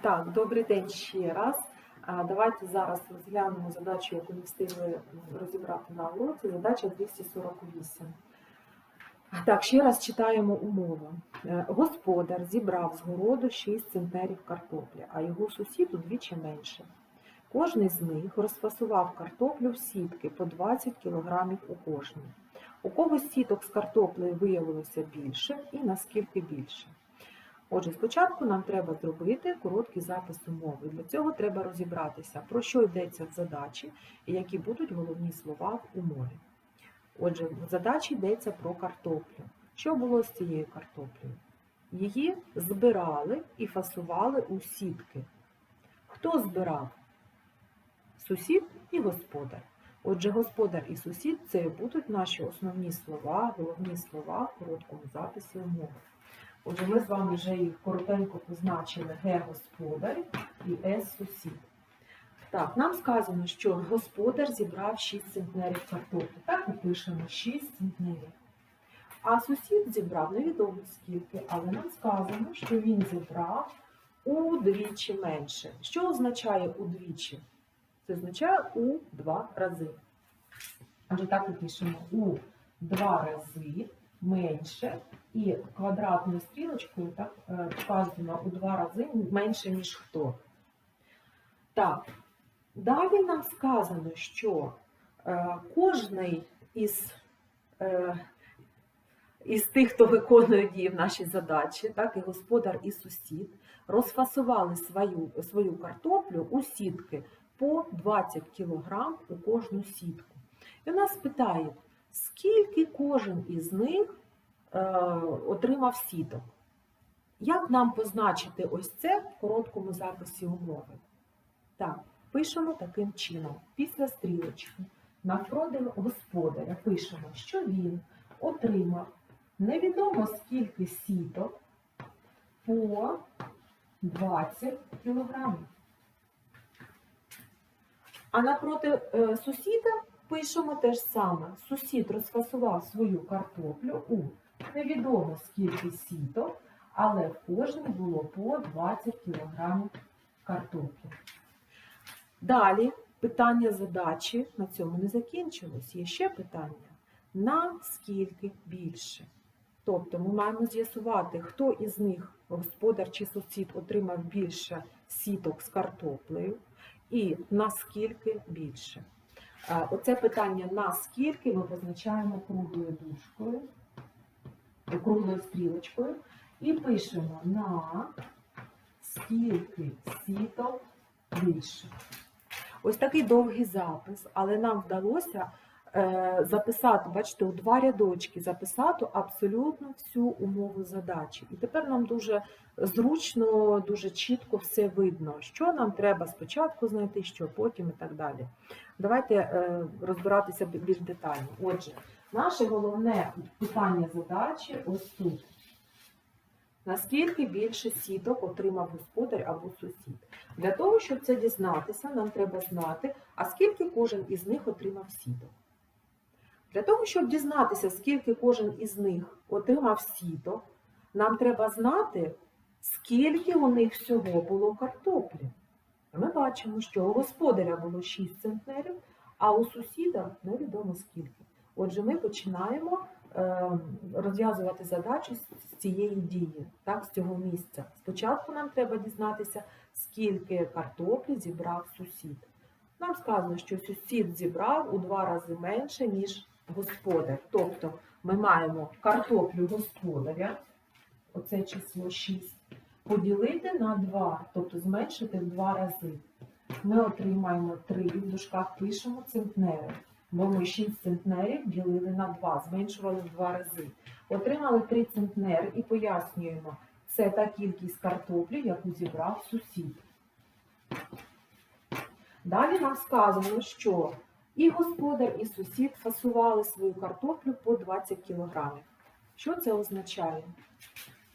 Так, добрий день ще раз. Давайте зараз розглянемо задачу, яку ми встигли розібрати на уроці. Задача 248. Так, ще раз читаємо умову. Е, Господар зібрав з городу 6 центнерів картоплі, а його сусід удвічі менше. Кожний з них розфасував картоплю в сітки по 20 кг у кожній. У когось сіток з картоплею виявилося більше і наскільки більше. Отже, спочатку нам треба зробити короткий запис умови. Для цього треба розібратися, про що йдеться в задачі і які будуть головні слова в умові. Отже, в задачі йдеться про картоплю. Що було з цією картоплею? Її збирали і фасували у сітки. Хто збирав? Сусід і господар. Отже, господар і сусід це будуть наші основні слова, головні слова в короткому записі умови. Отже, ми з вами вже їх коротенько позначили Г господар і С сусід. Так, нам сказано, що господар зібрав 6 центнерів картоплі. Так і пишемо 6 центнерів. А сусід зібрав невідомо скільки, але нам сказано, що він зібрав удвічі менше. Що означає удвічі? Це означає у два рази. Отже, так і пишемо у два рази менше і квадратною стрілочкою так е, вказано у два рази менше, ніж хто. Так, далі нам сказано, що е, кожний із, е, із тих, хто виконує дії в нашій задачі, так, і господар, і сусід, розфасували свою, свою картоплю у сітки по 20 кг у кожну сітку. І нас питають, скільки кожен із них е, отримав сіток. Як нам позначити ось це в короткому записі умови? Так, пишемо таким чином. Після стрілочки навпроти господаря пишемо, що він отримав невідомо скільки сіток по 20 кілограмів. А напроти е, сусіда пишемо те ж саме. Сусід розфасував свою картоплю у невідомо скільки сіток, але в кожній було по 20 кг картоплі. Далі питання задачі на цьому не закінчилось. Є ще питання. На скільки більше? Тобто ми маємо з'ясувати, хто із них, господар чи сусід, отримав більше сіток з картоплею, і наскільки більше. Оце питання наскільки ми позначаємо круглою дужкою, е, круглою стрілочкою, і пишемо на скільки сіток більше. Ось такий довгий запис, але нам вдалося записати, бачите, у два рядочки записати абсолютно всю умову задачі. І тепер нам дуже зручно, дуже чітко все видно, що нам треба спочатку знайти, що потім і так далі. Давайте е, розбиратися більш детально. Отже, наше головне питання задачі ось тут. Наскільки більше сіток отримав господар або сусід? Для того, щоб це дізнатися, нам треба знати, а скільки кожен із них отримав сіток. Для того, щоб дізнатися, скільки кожен із них отримав сіток, нам треба знати, скільки у них всього було картоплі. Ми бачимо, що у господаря було 6 центнерів, а у сусіда невідомо скільки. Отже, ми починаємо е, розв'язувати задачу з цієї дії, так, з цього місця. Спочатку нам треба дізнатися, скільки картоплі зібрав сусід. Нам сказано, що сусід зібрав у два рази менше, ніж господар. Тобто ми маємо картоплю господаря, оце число 6, поділити на 2, тобто зменшити в два рази. Ми отримаємо 3, в дужках пишемо центнери. Бо ми 6 центнерів ділили на 2, зменшували в 2 рази. Отримали 3 центнери і пояснюємо, це та кількість картоплі, яку зібрав сусід. Далі нам сказано, що і господар, і сусід фасували свою картоплю по 20 кг. Що це означає?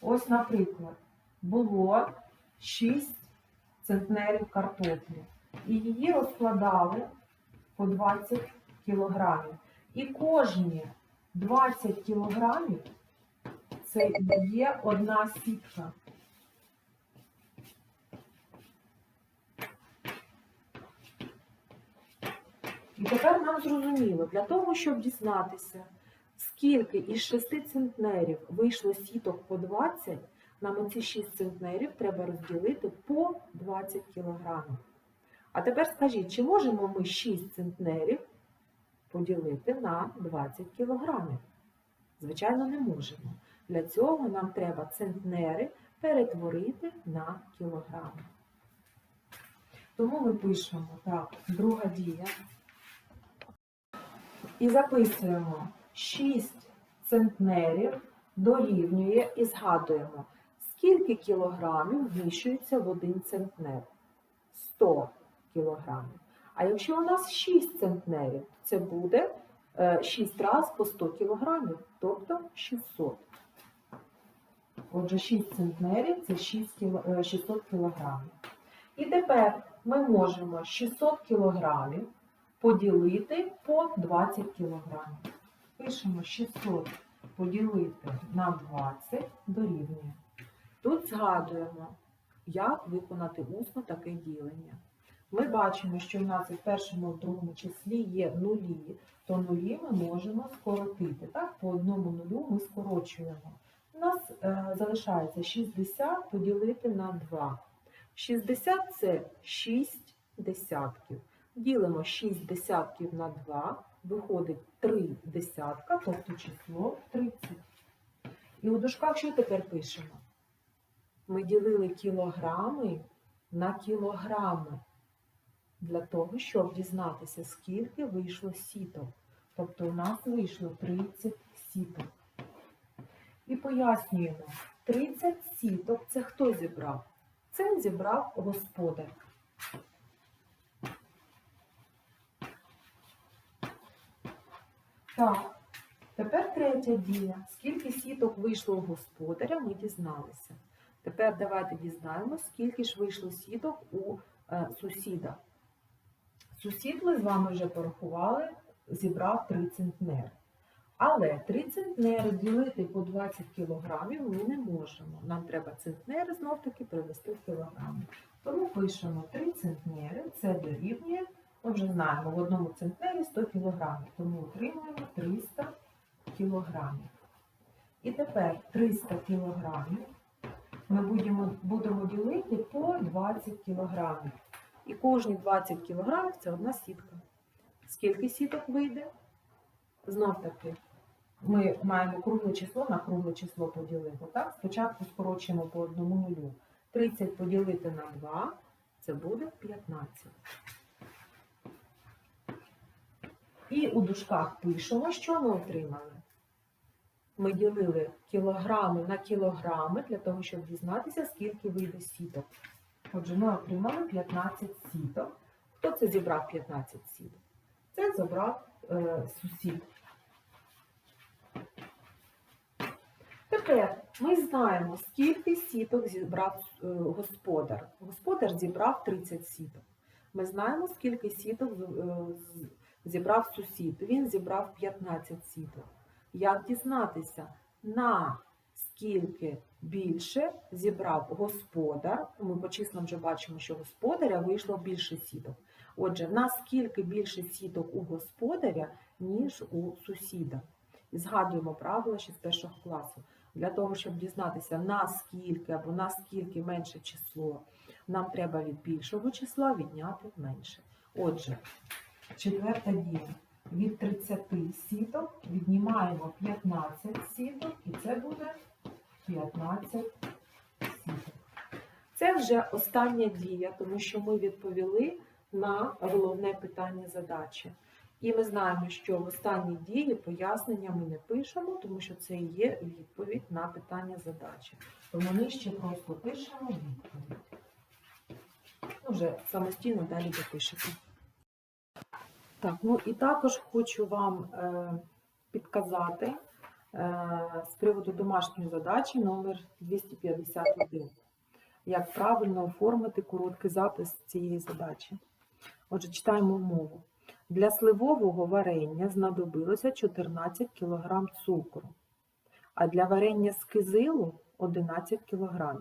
Ось, наприклад, було 6 центнерів картоплі, і її розкладали по 20 кілограмів. І кожні 20 кілограмів це є одна сітка. І тепер нам зрозуміло, для того, щоб дізнатися, скільки із 6 центнерів вийшло сіток по 20, нам оці 6 центнерів треба розділити по 20 кілограмів. А тепер скажіть, чи можемо ми 6 центнерів поділити на 20 кілограмів? Звичайно, не можемо. Для цього нам треба центнери перетворити на кілограми. Тому ми пишемо так, друга дія. І записуємо 6 центнерів дорівнює і згадуємо, скільки кілограмів вміщується в один центнер. 100 кілограмів. А якщо у нас 6 центнерів, це буде 6 разів по 100 кілограмів, тобто 600. Отже, 6 центнерів це 6 кіло- е, 600 кілограмів. І тепер ми можемо 600 кілограмів поділити по 20 кілограмів. Пишемо 600 поділити на 20 дорівнює. Тут згадуємо, як виконати усно таке ділення. Ми бачимо, що в нас в першому і другому числі є нулі, то нулі ми можемо скоротити. Так, по одному нулю ми скорочуємо. У нас е, залишається 60 поділити на 2. 60 це 6 десятків. Ділимо 6 десятків на 2, виходить 3 десятка, тобто число 30. І у дужках що тепер пишемо? Ми ділили кілограми на кілограми для того, щоб дізнатися, скільки вийшло сіток. Тобто у нас вийшло 30 сіток. І пояснюємо, 30 сіток це хто зібрав? Це зібрав господар. Так, тепер третя дія. Скільки сіток вийшло у господаря, ми дізналися. Тепер давайте дізнаємося, скільки ж вийшло сіток у е, сусіда. Сусід ми з вами вже порахували, зібрав 3 центнери. Але 3 центнери ділити по 20 кілограмів ми не можемо. Нам треба центнери знов-таки привести в кілограми. Тому пишемо 3 центнери, це дорівнює, вже знаємо, в одному центнері 100 кілограмів, тому отримуємо 300 кілограмів. І тепер 300 кілограмів ми будемо, будемо ділити по 20 кілограмів. І кожні 20 кілограмів це одна сітка. Скільки сіток вийде? Знов таки, ми маємо кругле число на кругле число поділити. Так? Спочатку скорочуємо по одному нулю. 30 поділити на 2 це буде 15. І у дужках пишемо, що ми отримали. Ми ділили кілограми на кілограми для того, щоб дізнатися, скільки вийде сіток. Отже, ми отримали 15 сіток. Хто це зібрав 15 сіток? Це зібрав е, сусід. Тепер ми знаємо, скільки сіток зібрав е, господар. Господар зібрав 30 сіток. Ми знаємо, скільки сіток е, зібрав сусід. Він зібрав 15 сіток. Як дізнатися, на скільки більше зібрав господар? Ми по числам вже бачимо, що господаря вийшло більше сіток. Отже, наскільки більше сіток у господаря, ніж у сусіда. І згадуємо правила ще з першого класу. Для того, щоб дізнатися, наскільки або наскільки менше число, нам треба від більшого числа відняти менше. Отже, четверта дія. Від 30 сіток віднімаємо 15 сіток, і це буде 15 сіток. Це вже остання дія, тому що ми відповіли на головне питання задачі. І ми знаємо, що в останній дії пояснення ми не пишемо, тому що це і є відповідь на питання задачі. Тому нижче просто пишемо відповідь. Ну, Вже самостійно далі допишете. Так, ну і також хочу вам е, підказати е, з приводу домашньої задачі номер 251. Як правильно оформити короткий запис цієї задачі. Отже, читаємо умову. Для сливового варення знадобилося 14 кг цукру, а для варення з кизилу 11 кг.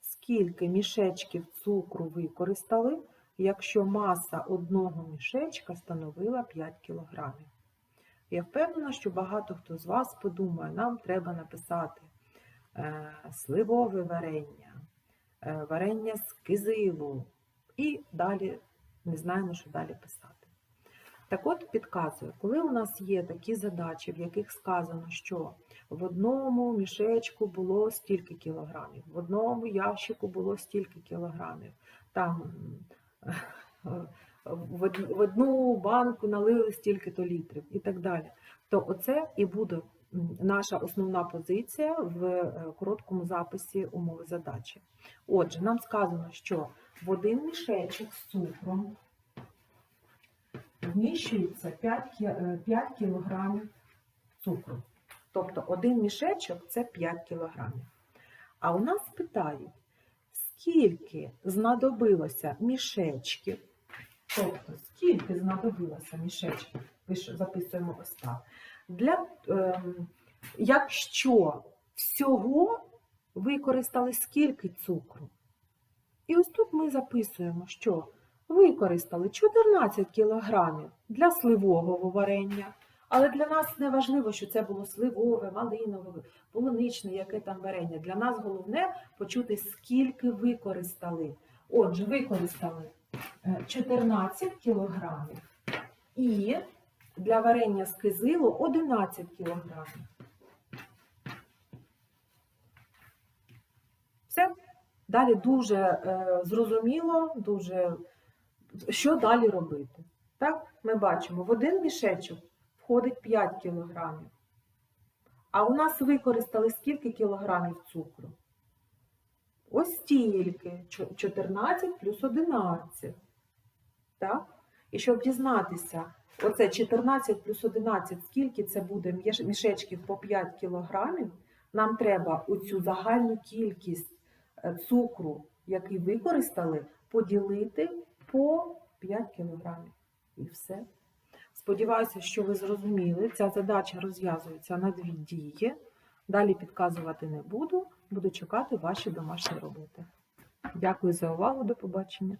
Скільки мішечків цукру використали, якщо маса одного мішечка становила 5 кг. Я впевнена, що багато хто з вас подумає, нам треба написати е, сливове варення, е, варення з кизилу і далі не знаємо, що далі писати. Так от підказую, коли у нас є такі задачі, в яких сказано, що в одному мішечку було стільки кілограмів, в одному ящику було стільки кілограмів, там в одну банку налили стільки-то літрів і так далі, то оце і буде наша основна позиція в е, короткому записі умови задачі. Отже, нам сказано, що в один мішечок з цукром вміщується 5, кі- е, 5 кілограмів цукру. Тобто один мішечок це 5 кілограмів. А у нас питають, скільки знадобилося мішечків, тобто скільки знадобилося мішечків, записуємо ось. Для, ем, якщо всього використали скільки цукру? І ось тут ми записуємо, що використали 14 кілограмів для сливового варення. Але для нас не важливо, що це було сливове, малинове, полуничне, яке там варення. Для нас головне почути, скільки використали. Отже, використали е, 14 кілограмів і для варення з кизилу 11 кілограмів. Все. Далі дуже е, зрозуміло, дуже що далі робити. Так, ми бачимо, в один мішечок входить 5 кілограмів. А у нас використали скільки кілограмів цукру? Ось стільки. 14 плюс 11. Так? І щоб дізнатися, оце 14 плюс 11, скільки це буде мішечків по 5 кілограмів, нам треба оцю загальну кількість е, цукру, який використали, поділити по 5 кілограмів. І все. Сподіваюся, що ви зрозуміли. Ця задача розв'язується на дві дії. Далі підказувати не буду. Буду чекати ваші домашні роботи. Дякую за увагу. До побачення.